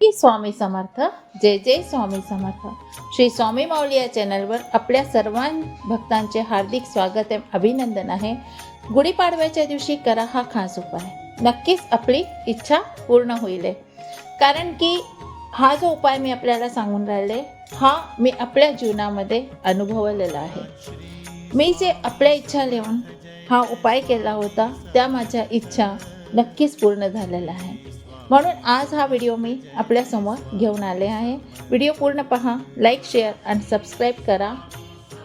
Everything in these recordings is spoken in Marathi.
स्वामी समर्थ जय जय स्वामी समर्थ. श्री स्वामी माऊली या चॅनलवर आपल्या सर्वां भक्तांचे हार्दिक स्वागत आहे अभिनंदन आहे. गुढीपाडव्याच्या दिवशी करा हा खास उपाय. नक्कीच आपली इच्छा पूर्ण होईल. आहे. कारण की हा जो उपाय मी आपल्याला सांगून राहिले हा मी आपल्या जीवनामध्ये अनुभवलेला आहे. मी जे आपल्या इच्छा लिहून हा उपाय केला होता त्या माझ्या इच्छा नक्कीच पूर्ण झालेल्या आहे म्हणून आज हा व्हिडिओ मी आपल्यासमोर घेऊन आले आहे. व्हिडिओ पूर्ण पहा लाईक शेअर आणि सबस्क्राईब करा.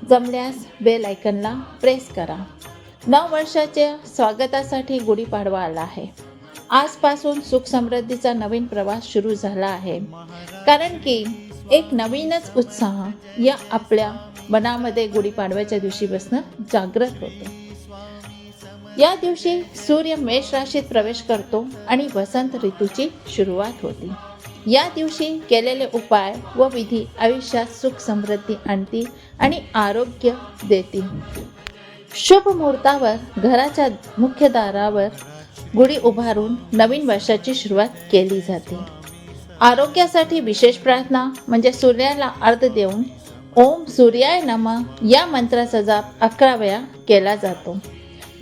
जमल्यास बेल आयकनला प्रेस करा. नऊ वर्षाच्या स्वागतासाठी गुढीपाडवा आला आहे. आजपासून सुख समृद्धीचा नवीन प्रवास सुरू झाला आहे. कारण की एक नवीनच उत्साह या आपल्या मनामध्ये गुढीपाडव्याच्या दिवशीपासून जागृत होतो. या दिवशी सूर्य मेष राशीत प्रवेश करतो आणि वसंत ऋतूची सुरुवात होते. या दिवशी केलेले उपाय व विधी आयुष्यात सुख समृद्धी आणतील आणि आरोग्य देतील शुभ मुहूर्तावर घराच्या मुख्य दारावर गुढी उभारून नवीन वर्षाची सुरुवात केली जाते. आरोग्यासाठी विशेष प्रार्थना म्हणजे सूर्याला अर्ध देऊन ओम सूर्याय नम या मंत्राचा जाप अकरा वेळा केला जातो.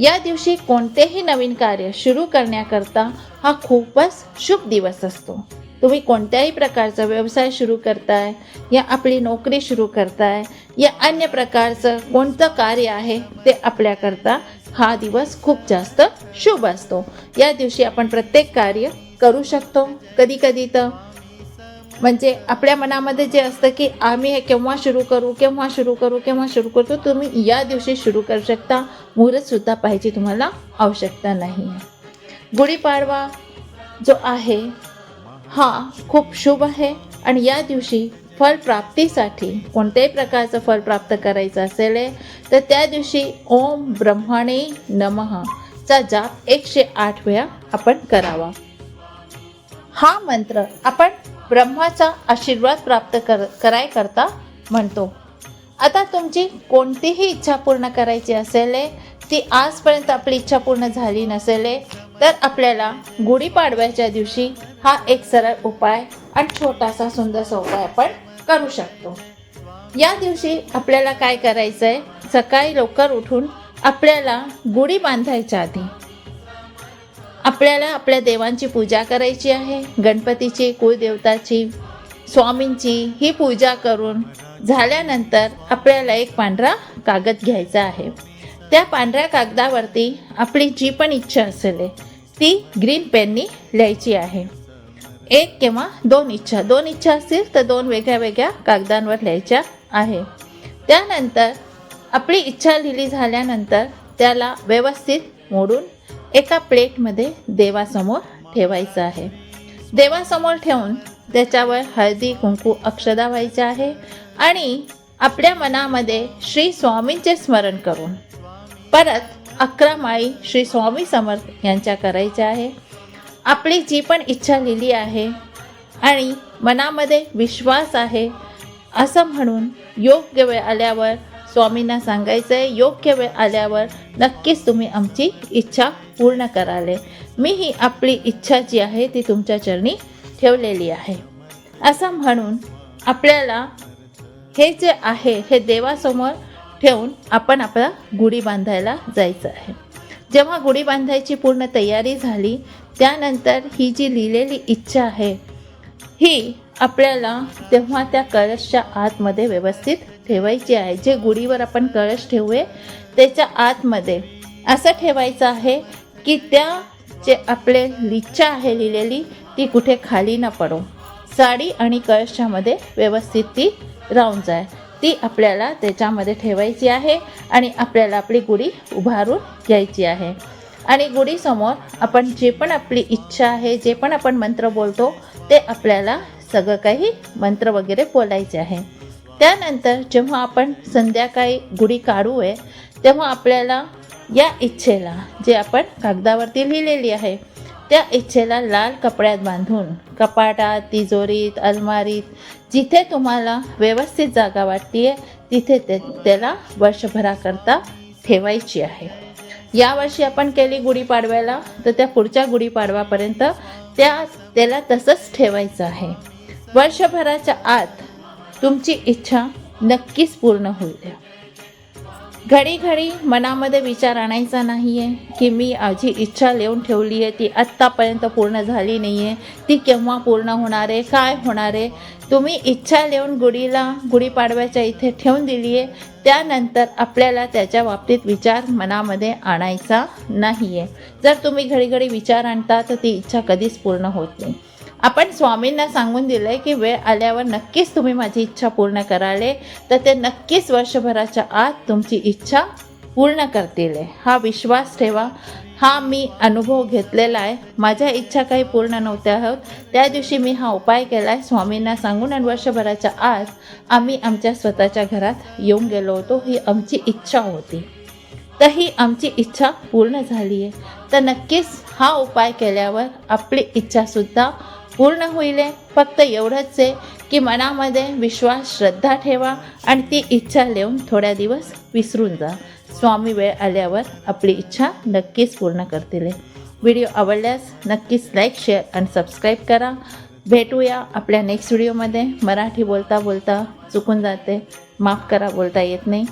या दिवशी कोणतेही नवीन कार्य सुरू करण्याकरता हा खूपच शुभ दिवस असतो. तुम्ही कोणत्याही प्रकारचा व्यवसाय सुरू करताय या आपली नोकरी सुरू करताय या अन्य प्रकारचं कोणतं कार्य आहे ते आपल्याकरता हा दिवस खूप जास्त शुभ असतो. या दिवशी आपण प्रत्येक कार्य करू शकतो. कधी कधी तर म्हणजे आपल्या मनामध्ये जे असतं की आम्ही हे केव्हा सुरू करू केव्हा सुरू करू केव्हा सुरू करतो तुम्ही या दिवशी सुरू करू शकता. मुहूर्तसुद्धा पाहिजे तुम्हाला आवश्यकता नाही. आहे गुढीपाडवा जो आहे हा खूप शुभ आहे आणि या दिवशी फलप्राप्तीसाठी कोणत्याही प्रकारचं फल प्राप्त करायचं असेल तर त्या दिवशी ओम ब्रह्माणे नमः चा जाप एकशे आठ वेळा आपण करावा. हा मंत्र आपण ब्रह्माचा आशीर्वाद प्राप्त कर कराय करता म्हणतो. आता तुमची कोणतीही इच्छा पूर्ण करायची असेल ती आजपर्यंत आपली इच्छा पूर्ण झाली नसेल तर आपल्याला गुढीपाडव्याच्या दिवशी हा एक सरळ उपाय आणि छोटासा सुंदरसा उपाय आपण करू शकतो. या दिवशी आपल्याला काय करायचं आहे सकाळी लवकर उठून आपल्याला गुढी बांधायच्या आधी आपल्याला आपल्या देवांची पूजा करायची आहे गणपतीची कुलदेवताची स्वामींची ही पूजा करून झाल्यानंतर आपल्याला एक पांढरा कागद घ्यायचा आहे. त्या पांढऱ्या कागदावरती आपली जी पण इच्छा असेल ती ग्रीन पेननी लिहायची आहे. एक किंवा दोन इच्छा. दोन इच्छा असतील तर दोन वेगळ्या वेगळ्या कागदांवर लिहायच्या आहे. त्यानंतर आपली इच्छा लिहिली झाल्यानंतर त्याला व्यवस्थित मोडून एका प्लेटमध्ये देवासमोर ठेवायचं आहे. देवासमोर ठेवून त्याच्यावर हळदी कुंकू अक्षदा व्हायचं आहे आणि आपल्या मनामध्ये श्री स्वामींचे स्मरण करून परत अकरा माळी श्री स्वामी समर्थ यांच्या करायच्या आहे. आपली जी पण इच्छा लिहिली आहे आणि मनामध्ये विश्वास आहे असं म्हणून योग्य वेळ आल्यावर स्वामींना सांगायचं आहे योग्य वेळ आल्यावर नक्कीच तुम्ही आमची इच्छा पूर्ण कराले. मी ही आपली इच्छा जी आहे ती तुमच्या चरणी ठेवलेली आहे. असं म्हणून आपल्याला हे जे आहे हे देवासमोर ठेवून आपण आपला गुढी बांधायला जायचं आहे. जेव्हा गुढी बांधायची पूर्ण तयारी झाली त्यानंतर ही जी लिहिलेली इच्छा आहे ही आपल्याला तेव्हा त्या कळशच्या आतमध्ये व्यवस्थित ठेवायची आहे. जे गुढीवर आपण कळश ठेवूये त्याच्या आतमध्ये असं ठेवायचं आहे की त्या जे आपले लिच्छा आहे लिहिलेली ती कुठे खाली न पडो. साडी आणि कळशामध्ये व्यवस्थित ती राहून जाय. ती आपल्याला त्याच्यामध्ये ठेवायची आहे आणि आपल्याला आपली गुढी उभारून घ्यायची आहे. आणि गुढीसमोर आपण जे पण आपली इच्छा आहे जे पण आपण मंत्र बोलतो ते आपल्याला सगळं काही मंत्र वगैरे बोलायचे आहे. त्यानंतर जेव्हा आपण संध्याकाळी गुढी काढू आहे तेव्हा आपल्याला या इच्छेला जे आपण कागदावरती लिहिलेली आहे त्या इच्छेला लाल कपड्यात बांधून कपाटात तिजोरीत अलमारीत जिथे तुम्हाला व्यवस्थित जागा वाटते तिथे ते त्याला वर्षभराकरता ठेवायची आहे. यावर्षी आपण केली गुढीपाडव्याला तर त्या पुढच्या गुढीपाडवापर्यंत त्या त्याला तसंच ठेवायचं आहे. वर्षभराच्या आत तुमची इच्छा नक्कीच पूर्ण होईल. घडी घडी मनामध्ये विचार आणायचा नाही आहे की मी माझी इच्छा लिहून ठेवली आहे ती आत्तापर्यंत पूर्ण झाली नाही आहे ती केव्हा पूर्ण होणार आहे काय होणार आहे? तुम्ही इच्छा लिहून गुढीला गुढीपाडव्याच्या इथे ठेवून दिली आहे त्यानंतर आपल्याला त्याच्या बाबतीत विचार मनामध्ये आणायचा नाही आहे जर तुम्ही घडी घडी विचार आणता तर ती इच्छा कधीच पूर्ण होत नाही. आपण स्वामींना सांगून दिलं आहे की वेळ आल्यावर नक्कीच तुम्ही माझी इच्छा पूर्ण कराले. तर ते नक्कीच वर्षभराच्या आत तुमची इच्छा पूर्ण करतील. आहे. हा विश्वास ठेवा. हा मी अनुभव घेतलेला आहे. माझ्या इच्छा काही पूर्ण नव्हत्या आहोत त्या दिवशी मी हा उपाय केला आहे स्वामींना सांगून आणि वर्षभराच्या आत आम्ही आमच्या स्वतःच्या घरात येऊन गेलो होतो. ही आमची इच्छा होती. तर ही आमची इच्छा पूर्ण झाली आहे तर नक्कीच हा उपाय केल्यावर आपली इच्छासुद्धा पूर्ण होईल. आहे. फक्त एवढंच आहे की मनामध्ये विश्वास श्रद्धा ठेवा आणि ती इच्छा लिहून थोड्या दिवस विसरून जा. स्वामी वेळ आल्यावर आपली इच्छा नक्कीच पूर्ण करतील व्हिडिओ आवडल्यास नक्कीच लाईक शेअर आणि सबस्क्राईब करा. भेटूया आपल्या नेक्स्ट व्हिडिओमध्ये. मराठी बोलता बोलता चुकून जाते. माफ करा बोलता येत नाही.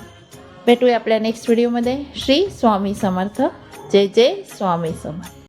भेटूया आपल्या नेक्स्ट व्हिडिओमध्ये. श्री स्वामी समर्थ. जय जय स्वामी समर्थ.